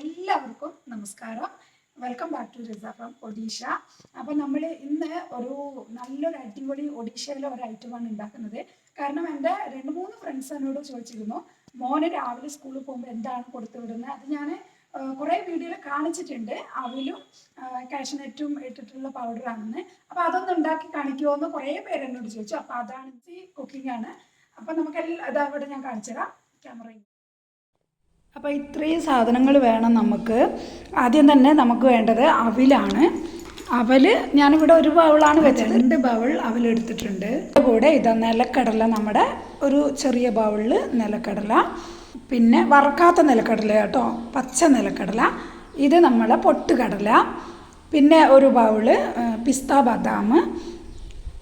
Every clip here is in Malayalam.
എല്ലാവർക്കും നമസ്കാരം. Welcome back to Riza from Odisha അപ്പം നമ്മൾ ഇന്ന് ഒരു നല്ലൊരു അടിപൊളി ഒഡീഷയിലെ ഒരു ഐറ്റമാണ് ഉണ്ടാക്കുന്നത്. കാരണം എന്റെ രണ്ട് മൂന്ന് ഫ്രണ്ട്സ് എന്നോട് ചോദിച്ചിരുന്നു മോന് രാവിലെ സ്കൂളിൽ പോകുമ്പോൾ എന്താണ് കൊടുത്തു വിടുന്നത് അത് ഞാൻ കുറേ വീഡിയോയിൽ കാണിച്ചിട്ടുണ്ട്. അവിലും കാഷനെറ്റും ഇട്ടിട്ടുള്ള പൗഡറാണെന്ന് അപ്പോൾ അതൊന്ന് ഉണ്ടാക്കി കാണിക്കുമോ എന്ന് കുറേ പേര് എന്നോട് ചോദിച്ചു. അപ്പോൾ അതാണ് ഈ കുക്കിംഗ് ആണ്. അപ്പം നമുക്ക് എല്ലാ അതവിടെ ഞാൻ കാണിച്ചുതരാം. ക്യാമറയിൽ അപ്പോൾ ഇത്രയും സാധനങ്ങൾ വേണം നമുക്ക്. ആദ്യം തന്നെ നമുക്ക് വേണ്ടത് അവിലാണ്. അവൽ ഞാനിവിടെ ഒരു ബൗളാണ് വെച്ചത്. രണ്ട് ബൗൾ അവൽ എടുത്തിട്ടുണ്ട്. കൂടെ ഇതാ നിലക്കടല നമ്മുടെ ഒരു ചെറിയ ബൗളിൽ നിലക്കടല. പിന്നെ വറക്കാത്ത നിലക്കടല കേട്ടോ പച്ച നിലക്കടല. ഇത് നമ്മളെ പൊട്ടുകടല. പിന്നെ ഒരു ബൗൾ പിസ്ത ബദാം.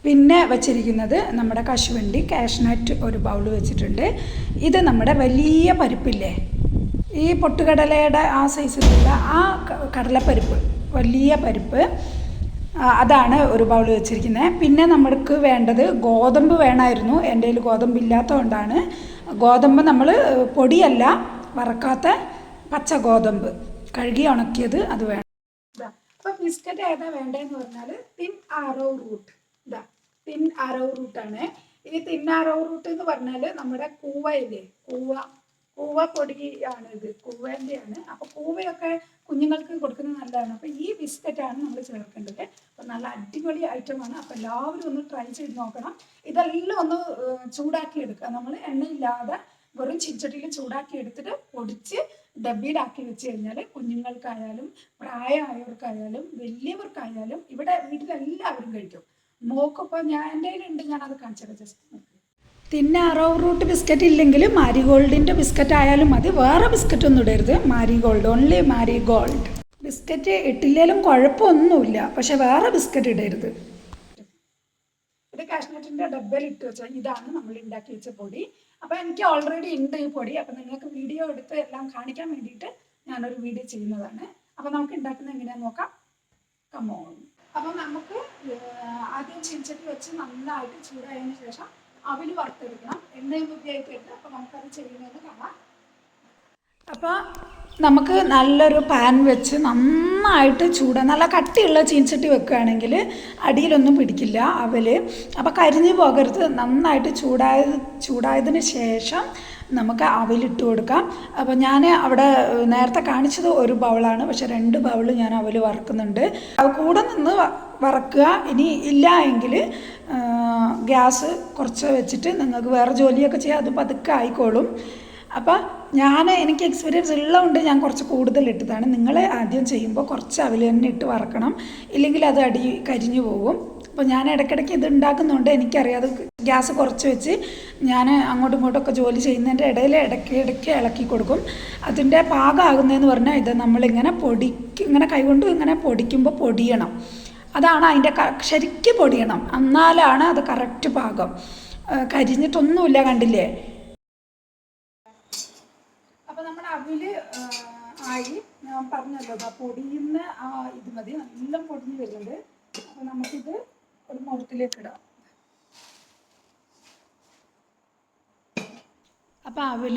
പിന്നെ വച്ചിരിക്കുന്നത് നമ്മുടെ കശുവണ്ടി കാഷ്നട്ട് ഒരു ബൗൾ വെച്ചിട്ടുണ്ട്. ഇത് നമ്മുടെ വലിയ പരിപ്പില്ലേ? ഈ പൊട്ടുകടലയുടെ ആ സൈസിലുള്ള ആ കടലപ്പരിപ്പ് വലിയ പരിപ്പ് അതാണ് ഒരു ബൗൾ വെച്ചിരിക്കുന്നത് പിന്നെ നമ്മൾക്ക് വേണ്ടത് ഗോതമ്പ് വേണമായിരുന്നു എന്റെ കയ്യിൽ ഗോതമ്പ് ഇല്ലാത്തതുകൊണ്ടാണ് ഗോതമ്പ് നമ്മൾ പൊടിയല്ല വറക്കാത്ത പച്ച ഗോതമ്പ്. കഴുകി ഉണക്കിയത് അത് വേണം. ഇതാ അപ്പോൾ ബിസ്ക്കറ്റ് ഏതാ വേണ്ടതെന്ന് പറഞ്ഞാൽ തിൻ ആറോ റൂട്ട് ഇതാ തിൻ ആറോ റൂട്ടാണ് ഈ തിൻ ആറോ റൂട്ട് എന്ന് പറഞ്ഞാൽ നമ്മുടെ കൂവയില്ലേ കൂവ. കൂവ ആണ് ഇത് കൂവേന്റെയാണ് അപ്പോൾ കൂവയൊക്കെ കുഞ്ഞുങ്ങൾക്ക് കൊടുക്കുന്നത് നല്ലതാണ്. അപ്പോൾ ഈ ബിസ്ക്കറ്റ് ആണ് നമ്മൾ ചേർക്കേണ്ടത്. അപ്പോൾ നല്ല അടിപൊളി ഐറ്റം ആണ് അപ്പോൾ എല്ലാവരും ഒന്ന് ട്രൈ ചെയ്ത് നോക്കണം. ഇതെല്ലാം ഒന്ന് ചൂടാക്കി എടുക്കുക നമ്മൾ എണ്ണയില്ലാതെ വെറും ചിച്ചട്ടിയിൽ ചൂടാക്കി എടുത്തിട്ട് പൊടിച്ച് ഡബ്ബിയിലാക്കി വെച്ച് കഴിഞ്ഞാൽ കുഞ്ഞുങ്ങൾക്കായാലും പ്രായമായവർക്കായാലും വലിയവർക്കായാലും ഇവിടെ വീട്ടിലെല്ലാവരും കഴിക്കും. മോക്കിപ്പോൾ ഞാൻ എന്റെ കയ്യിലുണ്ട് ഞാനത് കാണിച്ചത് ജസ്റ്റ് പിന്നെ അറവ് റൂട്ട് ബിസ്ക്കറ്റ് ഇല്ലെങ്കിൽ മാരിഗോൾഡിന്റെ ബിസ്ക്കറ്റ് ആയാലും മതി. വേറെ ബിസ്ക്കറ്റ് ഒന്നും ഇടരുത്. Marie Gold only Marie Gold biscuit ഇട്ടില്ലേലും കുഴപ്പമൊന്നുമില്ല. പക്ഷെ വേറെ ബിസ്ക്കറ്റ് ഇടരുത്. ഇത് കാഷ്നട്ടിന്റെ ഡബ്ബയിൽ ഇട്ട് വെച്ചാൽ ഇതാണ് നമ്മൾ ഉണ്ടാക്കി വെച്ച പൊടി. അപ്പോൾ എനിക്ക് ഓൾറെഡി ഉണ്ട് ഈ പൊടി. അപ്പോൾ നിങ്ങൾക്ക് വീഡിയോ എടുത്ത് എല്ലാം കാണിക്കാൻ വേണ്ടിയിട്ട് ഞാനൊരു വീഡിയോ ചെയ്യുന്നതാണ്. അപ്പോൾ നമുക്ക് ഉണ്ടാക്കുന്നത് എങ്ങനെയാണെന്ന് നോക്കാം. കമോൺ അപ്പോൾ നമുക്ക് ആദ്യം ചീച്ചട്ടി വെച്ച് നന്നായിട്ട് ചൂടായതിനു ശേഷം അവൽ വറുത്തെടുക്കണം. എണ്ണയൊന്നും ഉപയോഗിക്കരുത് അപ്പോൾ നമുക്കത് ചെയ്യുന്നത് കാണാം. അപ്പോൾ നമുക്ക് നല്ലൊരു പാൻ വെച്ച് നന്നായിട്ട് ചൂട് നല്ല കട്ടിയുള്ള ചീൻചട്ടി വെക്കുകയാണെങ്കിൽ അടിയിലൊന്നും പിടിക്കില്ല അവൽ അപ്പോൾ കരിഞ്ഞു പോകരുത്. നന്നായിട്ട് ചൂടായ ചൂടായതിന് ശേഷം നമുക്ക് അവലിട്ട് കൊടുക്കാം. അപ്പോൾ ഞാൻ അവിടെ നേരത്തെ കാണിച്ചത് ഒരു ബൗളാണ്. പക്ഷെ രണ്ട് ബൗൾ ഞാൻ അവൽ വറക്കുന്നുണ്ട്. അത് കൂടെ നിന്ന് വറക്കുക. ഇനി ഇല്ല എങ്കിൽ ഗ്യാസ് കുറച്ച് വെച്ചിട്ട് നിങ്ങൾക്ക് വേറെ ജോലിയൊക്കെ ചെയ്യാം. അത് പതുക്കെ ആയിക്കോളും. അപ്പം ഞാൻ എനിക്ക് എക്സ്പീരിയൻസ് ഉള്ളതുകൊണ്ട് ഞാൻ കുറച്ച് കൂടുതൽ ഇട്ടതാണ്. നിങ്ങൾ ആദ്യം ചെയ്യുമ്പോൾ കുറച്ച് അവൽ തന്നെ ഇട്ട് വറക്കണം. ഇല്ലെങ്കിൽ അത് അടി കരിഞ്ഞു പോകും. അപ്പോൾ ഞാൻ ഇടയ്ക്കിടയ്ക്ക് ഇത് ഉണ്ടാക്കുന്നതുകൊണ്ട് എനിക്കറിയാതെ ഗ്യാസ് കുറച്ച് വെച്ച് ഞാൻ അങ്ങോട്ടും ഇങ്ങോട്ടൊക്കെ ജോലി ചെയ്യുന്നതിന്റെ ഇടയിൽ ഇടയ്ക്ക് ഇടയ്ക്ക് ഇളക്കി കൊടുക്കും. അതിന്റെ പാകമാകുന്നതെന്ന് പറഞ്ഞാൽ ഇത് നമ്മളിങ്ങനെ പൊടി ഇങ്ങനെ കൈകൊണ്ട് ഇങ്ങനെ പൊടിക്കുമ്പോൾ പൊടിയണം. അതാണ് അതിന്റെ ശരിക്ക് പൊടിയണം. എന്നാലാണ് അത് കറക്റ്റ് പാകം. കരിഞ്ഞിട്ടൊന്നുമില്ല കണ്ടില്ലേ? അപ്പോൾ നമ്മൾ അവിൽ ആയി. ഞാൻ പറഞ്ഞല്ലോ ദാ പൊടിയുന്ന ആ ഇത് മതി. നല്ല പൊടിഞ്ഞ് വരുന്നുണ്ട്. അപ്പോൾ നമുക്കിത് ഒരു മുഴത്തിലേക്ക് ഇടാം. അപ്പോൾ അവൽ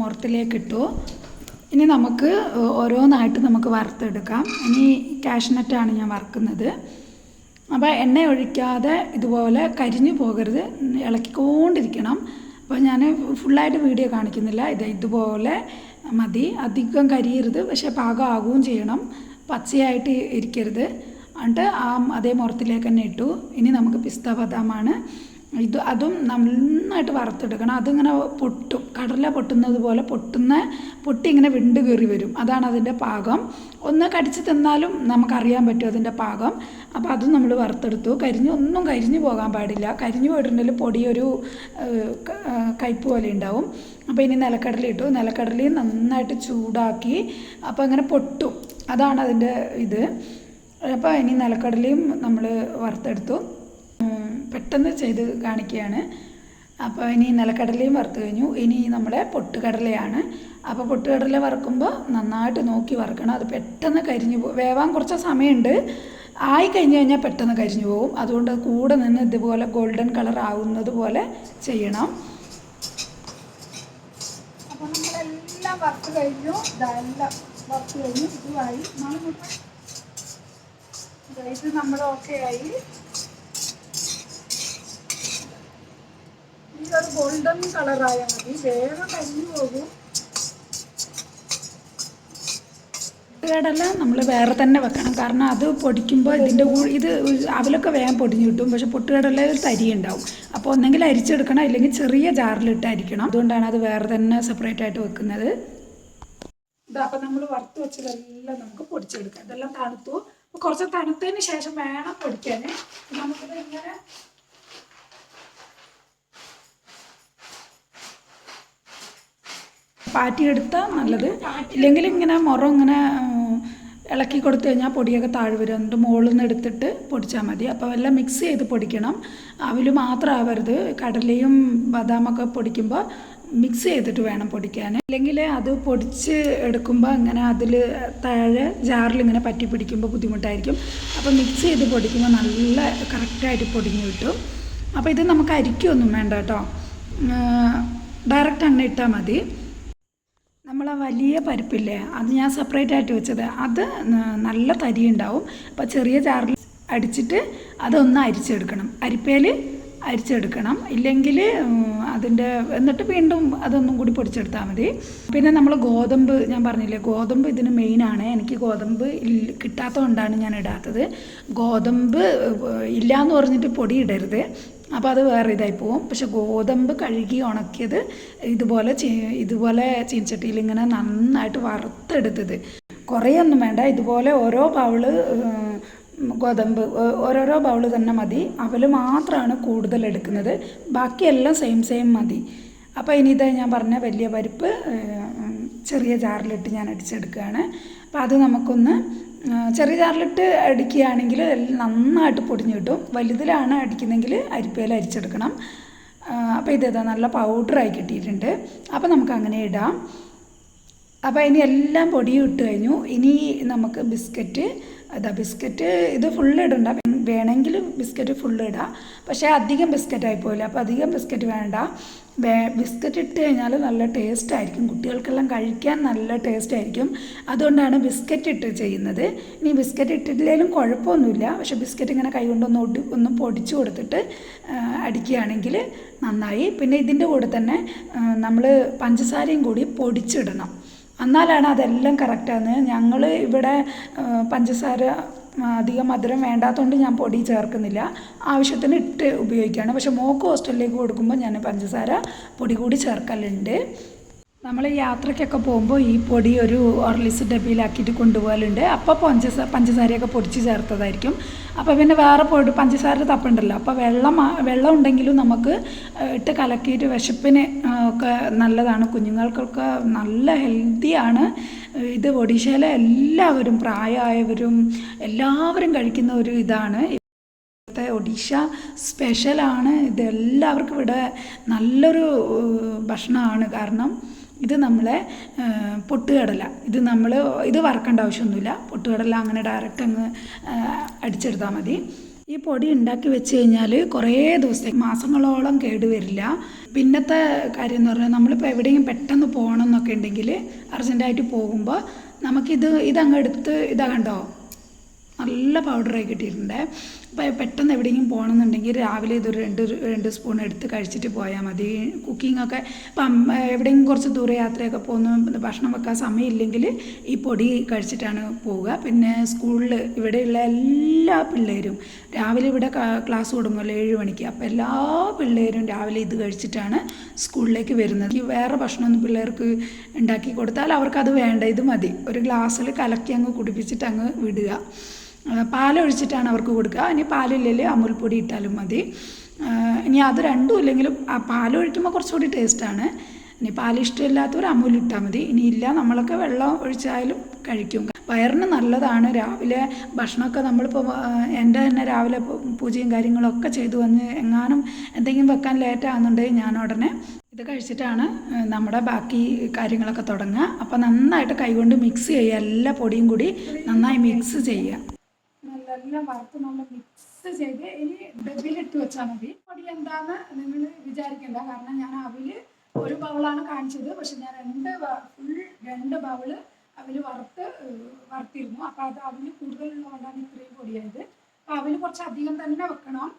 മുറത്തിലേക്ക് ഇട്ടു. ഇനി നമുക്ക് ഓരോന്നായിട്ട് നമുക്ക് വറുത്തെടുക്കാം. ഇനി കാഷ്നട്ടാണ് ഞാൻ വറുക്കുന്നത്. അപ്പോൾ എണ്ണ ഒഴിക്കാതെ ഇതുപോലെ കരിഞ്ഞു പോകരുത്. ഇളക്കിക്കൊണ്ടിരിക്കണം. അപ്പോൾ ഞാൻ ഫുള്ളായിട്ട് വീഡിയോ കാണിക്കുന്നില്ല. ഇത് ഇതുപോലെ മതി. അധികം കരിയരുത്. പക്ഷേ പാകമാകുകയും ചെയ്യണം. പച്ചയായിട്ട് ഇരിക്കരുത്. എന്നിട്ട് ആ അതേ മുറത്തിലേക്ക് തന്നെ ഇട്ടു. ഇനി നമുക്ക് പിസ്ത ബദാമാണ്. ഇത് അതും നന്നായിട്ട് വറുത്തെടുക്കണം. അതിങ്ങനെ പൊട്ടും. കടല പൊട്ടുന്നത് പോലെ പൊട്ടുന്ന പൊട്ടി ഇങ്ങനെ വിണ്ട് കയറി വരും. അതാണ് അതിന്റെ പാകം. ഒന്ന് കടിച്ച് തിന്നാലും നമുക്കറിയാൻ പറ്റും അതിന്റെ പാകം. അപ്പോൾ അതും നമ്മൾ വറുത്തെടുത്തു. കരിഞ്ഞ് ഒന്നും കരിഞ്ഞു പോകാൻ പാടില്ല. കരിഞ്ഞു പോയിട്ടുണ്ടെങ്കിൽ പൊടിയൊരു കയ്പ് പോലെ ഉണ്ടാവും. അപ്പോൾ ഇനി നിലക്കടല ഇട്ടു. നിലക്കടലയും നന്നായിട്ട് ചൂടാക്കി അപ്പോൾ അങ്ങനെ പൊട്ടും. അതാണ് അതിന്റെ ഇത്. അപ്പോൾ ഇനി നിലക്കടലയും നമ്മൾ വറുത്തെടുത്തു. പെട്ടെന്ന് ചെയ്ത് കാണിക്കുകയാണ്. അപ്പോൾ ഇനി നിലക്കടലയും വറുത്ത് കഴിഞ്ഞു. ഇനി നമ്മുടെ പൊട്ടുകടലയാണ്. അപ്പോൾ പൊട്ടുകടല വറുക്കുമ്പോൾ നന്നായിട്ട് നോക്കി വറുക്കണം. അത് പെട്ടെന്ന് കരിഞ്ഞു പോകും വേവാൻ കുറച്ച് സമയമുണ്ട്. ആയി കഴിഞ്ഞ് കഴിഞ്ഞാൽ പെട്ടെന്ന് കരിഞ്ഞു പോകും. അതുകൊണ്ട് കൂടെ നിന്ന് ഇതുപോലെ ഗോൾഡൻ കളർ ആവുന്നത് പോലെ ചെയ്യണം. അപ്പോൾ നമ്മളെല്ലാം വറുത്ത് കഴിഞ്ഞു. ഇതെല്ലാം വറുത്ത് കഴിഞ്ഞു. ഇതുമായി നമ്മൾ ഓക്കെ ആയി ഈ ഒരു ഗോൾഡൻ കളറായാൽ മതി. വേറെ കരിഞ്ഞു പോകും. നമ്മൾ വേറെ തന്നെ വെക്കണം. കാരണം അത് പൊടിക്കുമ്പോൾ ഇതിന്റെ ഇത് അവലൊക്കെ വേഗം പൊടിഞ്ഞു കിട്ടും. പക്ഷെ പൊട്ടുകടലയിൽ തരി ഉണ്ടാവും. അപ്പോൾ ഒന്നെങ്കിൽ അരിച്ചെടുക്കണം. അല്ലെങ്കിൽ ചെറിയ ജാറിലിട്ട് അരിക്കണം അതുകൊണ്ടാണ് അത് വേറെ തന്നെ സെപ്പറേറ്റ് ആയിട്ട് വെക്കുന്നത്. അപ്പം നമ്മൾ വറുത്ത് വെച്ചതെല്ലാം നമുക്ക് പൊടിച്ചെടുക്കാം. ഇതെല്ലാം തണുത്തു. കുറച്ച് തണുത്തതിന് ശേഷം വേണം പൊടിക്കാൻ നമുക്കിത് ഇങ്ങനെ പാറ്റിയെടുത്താൽ നല്ലത്. ഇല്ലെങ്കിൽ ഇങ്ങനെ മുറം ഇങ്ങനെ ഇളക്കി കൊടുത്തു കഴിഞ്ഞാൽ പൊടിയൊക്കെ താഴെ വരും. എന്നിട്ട് മുകളിൽ നിന്ന് എടുത്തിട്ട് പൊടിച്ചാൽ മതി. അപ്പോൾ എല്ലാം മിക്സ് ചെയ്ത് പൊടിക്കണം. അവൽ മാത്രം ആവരുത്. കടലയും ബദാമൊക്കെ പൊടിക്കുമ്പോൾ മിക്സ് ചെയ്തിട്ട് വേണം പൊടിക്കാൻ അല്ലെങ്കിൽ അത് പൊടിച്ച് എടുക്കുമ്പോൾ ഇങ്ങനെ അതിൽ താഴെ ജാറിൽ ഇങ്ങനെ പറ്റി പിടിക്കുമ്പോൾ ബുദ്ധിമുട്ടായിരിക്കും. അപ്പോൾ മിക്സ് ചെയ്ത് പൊടിക്കുമ്പോൾ നല്ല കറക്റ്റായിട്ട് പൊടിഞ്ഞു കിട്ടും. അപ്പോൾ ഇത് നമുക്ക് അരിക്കൊന്നും വേണ്ട കേട്ടോ. ഡയറക്റ്റ് അങ്ങനെ ഇട്ടാൽ മതി. നമ്മൾ ആ വലിയ പരിപ്പില്ലേ അത് ഞാൻ സെപ്പറേറ്റ് ആയിട്ട് വെച്ചത്. അത് നല്ല തരി ഉണ്ടാവും. അപ്പോൾ ചെറിയ ചാറിൽ അടിച്ചിട്ട് അതൊന്ന് അരിച്ചെടുക്കണം. അരിപ്പയിൽ അരിച്ചെടുക്കണം. ഇല്ലെങ്കിൽ അതിന്റെ എന്നിട്ട് വീണ്ടും അതൊന്നും കൂടി പൊടിച്ചെടുത്താൽ മതി. പിന്നെ നമ്മൾ ഗോതമ്പ് ഞാൻ പറഞ്ഞില്ലേ ഗോതമ്പ് ഇതിന് മെയിനാണ് എനിക്ക് ഗോതമ്പ് കിട്ടാത്തതുകൊണ്ടാണ് ഞാൻ ഇടാത്തത്. ഗോതമ്പ് ഇല്ല ഇല്ലയെന്ന് പറഞ്ഞിട്ട് പൊടി ഇടരുത്. അപ്പോൾ അത് വേറെ ഇതായി പോവും. പക്ഷെ ഗോതമ്പ് കഴുകി ഉണക്കിയത് ഇതുപോലെ ഇതുപോലെ ചീനച്ചട്ടിയിൽ ഇങ്ങനെ നന്നായിട്ട് വറുത്തെടുത്തത്. കുറേയൊന്നും വേണ്ട. ഇതുപോലെ ഓരോ ബൗൾ ഗോതമ്പ് ഓരോരോ ബൗൾ തന്നെ മതി. അവൽ മാത്രമാണ് കൂടുതൽ എടുക്കുന്നത്. ബാക്കിയെല്ലാം സെയിം സെയിം മതി. അപ്പോൾ ഇനി ഇതാ ഞാൻ പറഞ്ഞ വലിയ പരിപ്പ് ചെറിയ ജാറിലിട്ട് ഞാൻ അടിച്ചെടുക്കുകയാണ്. അപ്പോൾ അത് നമുക്കൊന്ന് ചെറിയ ജാറിലിട്ട് അടിക്കുകയാണെങ്കിൽ നന്നായിട്ട് പൊടിഞ്ഞ് കിട്ടും. വലുതിലാണ് അടിക്കുന്നതെങ്കിൽ അരിപ്പയിൽ അരിച്ചെടുക്കണം. അപ്പോൾ ഇതേതാ നല്ല പൗഡറായി കിട്ടിയിട്ടുണ്ട്. അപ്പോൾ നമുക്ക് അങ്ങനെ ഇടാം. അപ്പോൾ ഇനി എല്ലാം പൊടിയും ഇട്ട് കഴിഞ്ഞു. ഇനി നമുക്ക് ബിസ്ക്കറ്റ് അതാ ബിസ്ക്കറ്റ് ഇത് ഫുള്ള് ഇടണ്ട. വേണമെങ്കിൽ ബിസ്ക്കറ്റ് ഫുള്ള് ഇടാം. പക്ഷേ അധികം ബിസ്ക്കറ്റ് ആയിപ്പോയില്ല അപ്പോൾ അധികം ബിസ്ക്കറ്റ് വേണ്ട. ബിസ്ക്കറ്റ് ഇട്ട് കഴിഞ്ഞാൽ നല്ല ടേസ്റ്റ് ആയിരിക്കും കുട്ടികൾക്കെല്ലാം കഴിക്കാൻ നല്ല ടേസ്റ്റ് ആയിരിക്കും അതുകൊണ്ടാണ് ബിസ്ക്കറ്റ് ഇട്ട് ചെയ്യുന്നത്. ഇനി ബിസ്ക്കറ്റ് ഇട്ടില്ലെങ്കിലും കുഴപ്പമൊന്നുമില്ല. പക്ഷേ ബിസ്ക്കറ്റ് ഇങ്ങനെ കൈകൊണ്ടൊന്ന് ഒടി ഒന്ന് പൊടിച്ചു കൊടുത്തിട്ട് അടിക്കുകയാണെങ്കിൽ നന്നായി. പിന്നെ ഇതിന്റെ കൂടെ തന്നെ നമ്മൾ പഞ്ചസാരയും കൂടി പൊടിച്ചിടണം. എന്നാലാണ് അതെല്ലാം കറക്റ്റാണ് ഞങ്ങൾ ഇവിടെ പഞ്ചസാര അധികം മധുരം വേണ്ടാത്തതുകൊണ്ട് ഞാൻ പൊടി ചേർക്കുന്നില്ല. ആവശ്യത്തിന് ഇട്ട് ഉപയോഗിക്കുകയാണ് പക്ഷേ മോൾക്ക് ഹോസ്റ്റലിലേക്ക് കൊടുക്കുമ്പോൾ ഞാൻ പഞ്ചസാര പൊടി കൂടി ചേർക്കലുണ്ട്. നമ്മൾ യാത്രയ്ക്കൊക്കെ പോകുമ്പോൾ ഈ പൊടി ഒരു ഓർലിസ് ഡബ്ബയിലാക്കിയിട്ട് കൊണ്ടുപോകലുണ്ട്. അപ്പോൾ പഞ്ചസാര പഞ്ചസാരയൊക്കെ പൊടിച്ച് ചേർത്തതായിരിക്കും. അപ്പോൾ പിന്നെ വേറെ പൊടി പഞ്ചസാര തപ്പുണ്ടല്ലോ. അപ്പോൾ വെള്ളം വെള്ളം ഉണ്ടെങ്കിലും നമുക്ക് ഇട്ട് കലക്കിയിട്ട് വിശപ്പിന് ഒക്കെ നല്ലതാണ്. കുഞ്ഞുങ്ങൾക്കൊക്കെ നല്ല ഹെൽത്തിയാണ് ഇത് ഒഡീഷയിലെ എല്ലാവരും പ്രായമായവരും എല്ലാവരും കഴിക്കുന്ന ഒരു ഇതാണ്. ഇവിടുത്തെ ഒഡീഷ സ്പെഷ്യലാണ് ഇതെല്ലാവർക്കും ഇവിടെ നല്ലൊരു ഭക്ഷണമാണ്. കാരണം ഇത് നമ്മളെ പൊട്ടുകടല. ഇത് നമ്മൾ ഇത് വറക്കേണ്ട ആവശ്യമൊന്നുമില്ല. പൊട്ടുകടല അങ്ങനെ ഡയറക്റ്റ് അങ്ങ് അടിച്ചെടുത്താൽ മതി. ഈ പൊടി ഉണ്ടാക്കി വെച്ച് കഴിഞ്ഞാൽ കുറേ ദിവസത്തേക്ക് മാസങ്ങളോളം കേടുവരില്ല പിന്നത്തെ കാര്യം എന്ന് പറഞ്ഞാൽ നമ്മളിപ്പോൾ എവിടെയെങ്കിലും പെട്ടെന്ന് പോകണം എന്നൊക്കെ ഉണ്ടെങ്കിൽ അർജന്റായിട്ട് പോകുമ്പോൾ നമുക്കിത് ഇതങ്ങ് എടുത്ത് ഇതാ കണ്ടോ? നല്ല പൗഡറായി കിട്ടിയിട്ടുണ്ട്. പെട്ടെന്ന് എവിടെയെങ്കിലും പോകണമെന്നുണ്ടെങ്കിൽ രാവിലെ ഇതൊരു രണ്ട് രണ്ട് സ്പൂൺ എടുത്ത് കഴിച്ചിട്ട് പോയാൽ മതി. കുക്കിങ്ങൊക്കെ ഇപ്പം എവിടെയെങ്കിലും കുറച്ച് ദൂരെ യാത്രയൊക്കെ പോകുന്ന ഭക്ഷണം വെക്കാൻ സമയമില്ലെങ്കിൽ ഈ പൊടി കഴിച്ചിട്ടാണ് പോവുക. പിന്നെ സ്കൂളിൽ ഇവിടെയുള്ള എല്ലാ പിള്ളേരും രാവിലെ ഇവിടെ ക്ലാസ് തുടങ്ങുമല്ലോ ഏഴ് മണിക്ക് അപ്പോൾ എല്ലാ പിള്ളേരും രാവിലെ ഇത് കഴിച്ചിട്ടാണ് സ്കൂളിലേക്ക് വരുന്നത്. ഈ വേറെ ഭക്ഷണമൊന്നും പിള്ളേർക്ക് ഉണ്ടാക്കി കൊടുത്താൽ അവർക്കത് വേണ്ട ഇത് മതി. ഒരു ഗ്ലാസ്സിൽ കലക്കി അങ്ങ് കുടിപ്പിച്ചിട്ട് അങ്ങ് വിടുക. പാലൊഴിച്ചിട്ടാണ് അവർക്ക് കൊടുക്കുക. ഇനി പാലില്ലെങ്കിൽ അമുൽ പൊടി ഇട്ടാലും മതി. ഇനി അത് രണ്ടും ഇല്ലെങ്കിലും ആ പാലൊഴിക്കുമ്പോൾ കുറച്ചുകൂടി ടേസ്റ്റാണ്. ഇനി പാൽ ഇഷ്ടമില്ലാത്തവർ അമുൽ ഇട്ടാൽ മതി. ഇനി ഇല്ല നമ്മളൊക്കെ വെള്ളം ഒഴിച്ചായാലും കഴിക്കും. വയറിന് നല്ലതാണ്. രാവിലെ ഭക്ഷണമൊക്കെ നമ്മളിപ്പോൾ എന്റെ തന്നെ രാവിലെ പൂജയും കാര്യങ്ങളൊക്കെ ചെയ്തു വന്ന് എങ്ങാനും എന്തെങ്കിലും വെക്കാൻ ലേറ്റ് ആകുന്നുണ്ടെങ്കിൽ ഞാൻ ഉടനെ ഇത് കഴിച്ചിട്ടാണ് നമ്മുടെ ബാക്കി കാര്യങ്ങളൊക്കെ തുടങ്ങുക. അപ്പോൾ നന്നായിട്ട് കൈകൊണ്ട് മിക്സ് ചെയ്യുക. എല്ലാ പൊടിയും കൂടി നന്നായി മിക്സ് ചെയ്യുക. നല്ല വറുത്ത് നമ്മൾ മിക്സ് ചെയ്ത് ഇനി ഡബിലിട്ട് വെച്ചാൽ മതി. പൊടി എന്താന്ന് നിങ്ങൾ വിചാരിക്കണ്ട. കാരണം ഞാൻ അവിൽ ഒരു ബൗളാണ് കാണിച്ചത്. പക്ഷെ ഞാൻ രണ്ട് ഫുൾ രണ്ട് ബൗൾ അവൽ വറുത്ത് വറുത്തിരുന്നു. അപ്പോൾ അത് അവൽ കൂടുതലുള്ളതുകൊണ്ടാണ് ഇത്രയും പൊടിയായത്. അപ്പോൾ അവൽ കുറച്ച് അധികം തന്നെ വെക്കണം.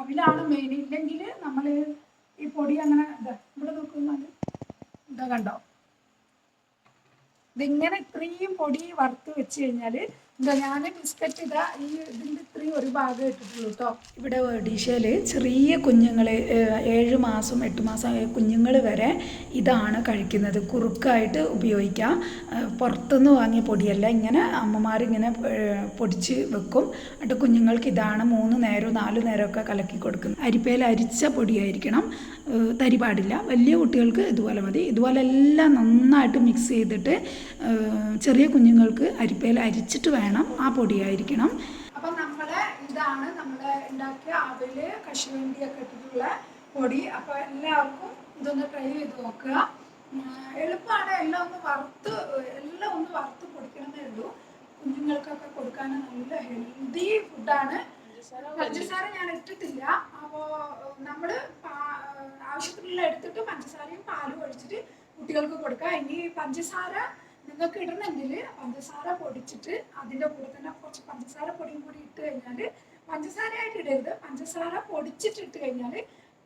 അവിലാണ് മെയിൻ ഇല്ലെങ്കിൽ നമ്മൾ ഈ പൊടി അങ്ങനെ ഇതാ ഇവിടെ നോക്കുന്നത് ഇതാ കണ്ടോ? ഇതിങ്ങനെ ഇത്രയും പൊടി വറുത്ത് വെച്ച് കഴിഞ്ഞാൽ എന്താ ഞാൻ ബിസ്ക്കറ്റ് ഇതാ ഈ ഇതിന്റെ ഇത്രയും ഒരു ഭാഗം ഇട്ടിട്ടുള്ളൂ കേട്ടോ ഇവിടെ ഒഡീഷയിൽ ചെറിയ കുഞ്ഞുങ്ങൾ ഏഴ് മാസം എട്ട് മാസം കുഞ്ഞുങ്ങൾ വരെ ഇതാണ് കഴിക്കുന്നത്. കുറുക്കായിട്ട് ഉപയോഗിക്കാം. പുറത്തുനിന്ന് വാങ്ങിയ പൊടിയല്ല. ഇങ്ങനെ അമ്മമാർ ഇങ്ങനെ പൊടിച്ച് വെക്കും. എന്നിട്ട് കുഞ്ഞുങ്ങൾക്ക് ഇതാണ് മൂന്ന് നേരവും നാല് നേരമൊക്കെ കലക്കി കൊടുക്കുന്നത്. അരിപ്പയിൽ അരിച്ച പൊടിയായിരിക്കണം. തരി പാടില്ല വലിയ കുട്ടികൾക്ക് ഇതുപോലെ മതി. ഇതുപോലെ എല്ലാം നന്നായിട്ട് മിക്സ് ചെയ്തിട്ട് ചെറിയ കുഞ്ഞുങ്ങൾക്ക് അരിപ്പയിൽ അരിച്ചിട്ട് വേണം. ആ പൊടിയായിരിക്കണം. അപ്പം നമ്മൾ ഇതാണ് നമ്മൾ ഉണ്ടാക്കിയ അവൽ കശുവണ്ടിയൊക്കെ ഇട്ടിട്ടുള്ള പൊടി. അപ്പോൾ എല്ലാവർക്കും ഇതൊന്ന് ട്രൈ ചെയ്ത് നോക്കുക. എളുപ്പമാണ് എല്ലാം ഒന്ന് വറുത്ത് എല്ലാം ഒന്ന് വറുത്ത് കൊടുക്കണമെന്നേ ഉള്ളൂ. കുഞ്ഞുങ്ങൾക്കൊക്കെ കൊടുക്കാൻ നല്ല ഹെൽത്തി ഫുഡാണ് പഞ്ചസാര ഞാൻ ഇട്ടിട്ടില്ല. അപ്പോ നമ്മൾ ആവശ്യത്തിനുള്ള എടുത്തിട്ട് പഞ്ചസാരയും പാലും ഒഴിച്ചിട്ട് കുട്ടികൾക്ക് കൊടുക്കുക ഇനി പഞ്ചസാര നിങ്ങൾക്ക് ഇടണമെങ്കിൽ പഞ്ചസാര പൊടിച്ചിട്ട് അതിന്റെ കൂടെ തന്നെ കുറച്ച് പഞ്ചസാര പൊടിയും കൂടി ഇട്ട് കഴിഞ്ഞാൽ പഞ്ചസാരയായിട്ട് ഇടരുത്. പഞ്ചസാര പൊടിച്ചിട്ട് ഇട്ട് കഴിഞ്ഞാൽ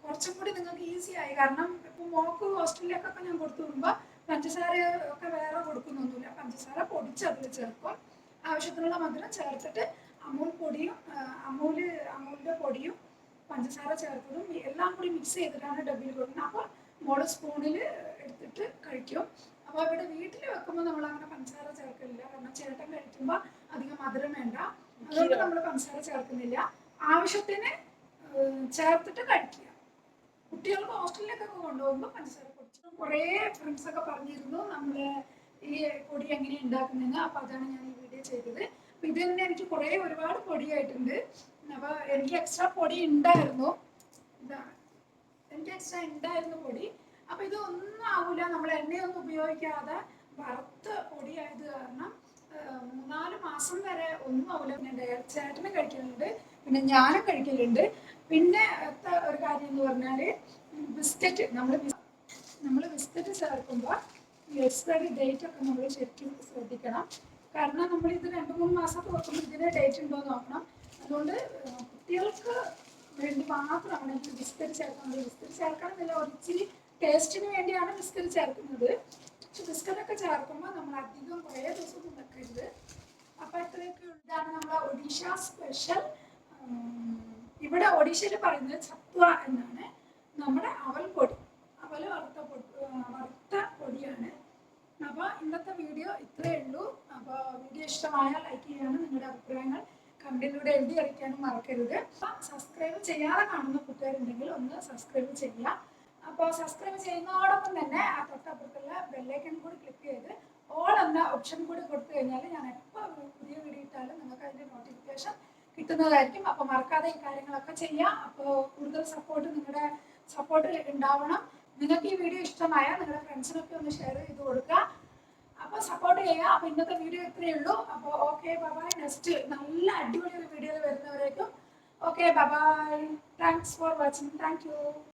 കുറച്ചും കൂടി നിങ്ങൾക്ക് ഈസി ആയി. കാരണം ഇപ്പോൾ മോക്ക് ഹോസ്റ്റലിലേക്കൊക്കെ ഞാൻ കൊടുത്തു വിടുമ്പോൾ പഞ്ചസാര ഒക്കെ വേറെ കൊടുക്കുന്നൊന്നുമില്ല പഞ്ചസാര പൊടിച്ച് അതിൽ ചേർക്കും. ആവശ്യത്തിനുള്ള മധുരം ചേർത്തിട്ട് അമൂൽ പൊടിയും അമൂൽ അമൂലിന്റെ പൊടിയും പഞ്ചസാര ചേർത്തതും എല്ലാം കൂടി മിക്സ് ചെയ്തിട്ടാണ് ഡബ്ബിൽ കൊടുക്കുന്നത്. അപ്പോൾ മോൾ സ്പൂണിൽ എടുത്തിട്ട് കഴിക്കും. അപ്പോൾ ഇവിടെ വീട്ടിൽ വെക്കുമ്പോൾ നമ്മൾ അങ്ങനെ പഞ്ചസാര ചേർക്കില്ല കാരണം ചേട്ടൻ കഴിക്കുമ്പോൾ അധികം മധുരം വേണ്ട. അതുകൊണ്ട് നമ്മൾ പഞ്ചസാര ചേർക്കുന്നില്ല. ആവശ്യത്തിന് ചേർത്തിട്ട് കഴിക്കുക. കുട്ടികൾക്ക് ഹോസ്റ്റലിലേക്കൊക്കെ കൊണ്ടുപോകുമ്പോൾ പഞ്ചസാര പൊടിച്ചു കുറേ ഫ്രണ്ട്സൊക്കെ പറഞ്ഞിരുന്നു നമ്മൾ ഈ പൊടി എങ്ങനെ ഉണ്ടാക്കുന്നതെന്ന്. അപ്പോൾ അതാണ് ഞാൻ ഈ വീഡിയോ ചെയ്തത്. അപ്പോൾ ഇത് തന്നെ എനിക്ക് കുറെ ഒരുപാട് പൊടിയായിട്ടുണ്ട്. അപ്പൊ എനിക്ക് എക്സ്ട്രാ പൊടി ഉണ്ടായിരുന്നു എനിക്ക് എക്സ്ട്രാ ഉണ്ടായിരുന്നു പൊടി. അപ്പൊ ഒന്നും ആവില്ല നമ്മൾ എണ്ണയൊന്നും ഉപയോഗിക്കാതെ വറുത്ത പൊടിയായത് കാരണം മൂന്നാൽ മാസം വരെ ഒന്നും ആവില്ല പിന്നെ ചേട്ടനും കഴിക്കലുണ്ട്. പിന്നെ ഞാനും കഴിക്കലുണ്ട്. പിന്നെ ഒരു കാര്യം എന്ന് പറഞ്ഞാൽ ബിസ്ക്കറ്റ്. നമ്മൾ നമ്മൾ ബിസ്ക്കറ്റ് ചേർക്കുമ്പോൾ എക്സ്പയറി ഡേറ്റ് ഒക്കെ നമ്മൾ ശരിക്കും ശ്രദ്ധിക്കണം. കാരണം നമ്മൾ ഇത് രണ്ട് മൂന്ന് മാസം തുറക്കുമ്പോൾ ഇതിന് ഡേറ്റ് ഉണ്ടോ നോക്കണം. അതുകൊണ്ട് കുട്ടികൾക്ക് വേണ്ടി മാത്രമാണ് ഇത് ബിസ്ക്കറ്റ് ചേർക്കുന്നത് ബിസ്ക്കറ്റ് ചേർക്കണമെന്നില്ല ഒരിച്ചിരി ടേസ്റ്റിന് വേണ്ടിയാണ് ബിസ്ക്കറ്റ് ചേർക്കുന്നത് പക്ഷെ ബിസ്ക്കറ്റൊക്കെ ചേർക്കുമ്പോൾ നമ്മൾ അധികം കുറേ ദിവസം വെക്കരുത് അപ്പോൾ ഇത്രയൊക്കെ ഇതാണ് നമ്മളെ ഒഡീഷ സ്പെഷ്യൽ ഇവിടെ ഒഡീഷയിൽ പറയുന്നത് ചത്വ എന്നാണ്. നമ്മുടെ അവൽ പൊടി അവൽ വറുത്ത പൊടി വറുത്ത പൊടിയാണ്. അപ്പോൾ ഇന്നത്തെ വീഡിയോ ഇത്രയേ ഉള്ളൂ. അപ്പോൾ വീഡിയോ ഇഷ്ടമായാൽ ലൈക്ക് ചെയ്യാനും നിങ്ങളുടെ അഭിപ്രായങ്ങൾ കമന്റിലൂടെ എഴുതി അറിയിക്കാനും മറക്കരുത്. സബ്സ്ക്രൈബ് ചെയ്യാതെ കാണുന്ന കൂട്ടുകാരുണ്ടെങ്കിൽ ഒന്ന് സബ്സ്ക്രൈബ് ചെയ്യുക. അപ്പോൾ സബ്സ്ക്രൈബ് ചെയ്യുന്നതോടൊപ്പം തന്നെ ആ തൊട്ടപ്പുറത്തുള്ള ബെല്ലൈക്കൺ കൂടി ക്ലിക്ക് ചെയ്ത് ഓൾ എന്ന ഓപ്ഷൻ കൂടി കൊടുത്തു കഴിഞ്ഞാൽ ഞാൻ എപ്പോൾ പുതിയ വീഡിയോ ഇട്ടാലും നിങ്ങൾക്ക് അതിന്റെ നോട്ടിഫിക്കേഷൻ കിട്ടുന്നതായിരിക്കും. അപ്പോൾ മറക്കാതെ ഈ കാര്യങ്ങളൊക്കെ ചെയ്യാം അപ്പോൾ കൂടുതൽ സപ്പോർട്ട് നിങ്ങളുടെ സപ്പോർട്ട് ഉണ്ടാവണം. നിങ്ങൾക്ക് ഈ വീഡിയോ ഇഷ്ടമായാൽ നിങ്ങളുടെ ഫ്രണ്ട്സിനൊക്കെ ഒന്ന് ഷെയർ ചെയ്ത് കൊടുക്കുക. അപ്പോൾ സപ്പോർട്ട് ചെയ്യുക അപ്പൊ ഇന്നത്തെ വീഡിയോ ഇത്രയേ ഉള്ളൂ. അപ്പോൾ ഓക്കെ ബബായ് നെക്സ്റ്റ് നല്ല അടിപൊളി ഒരു വീഡിയോയിൽ വരുന്നവരേക്കും. Okay bye bye thanks for watching thank you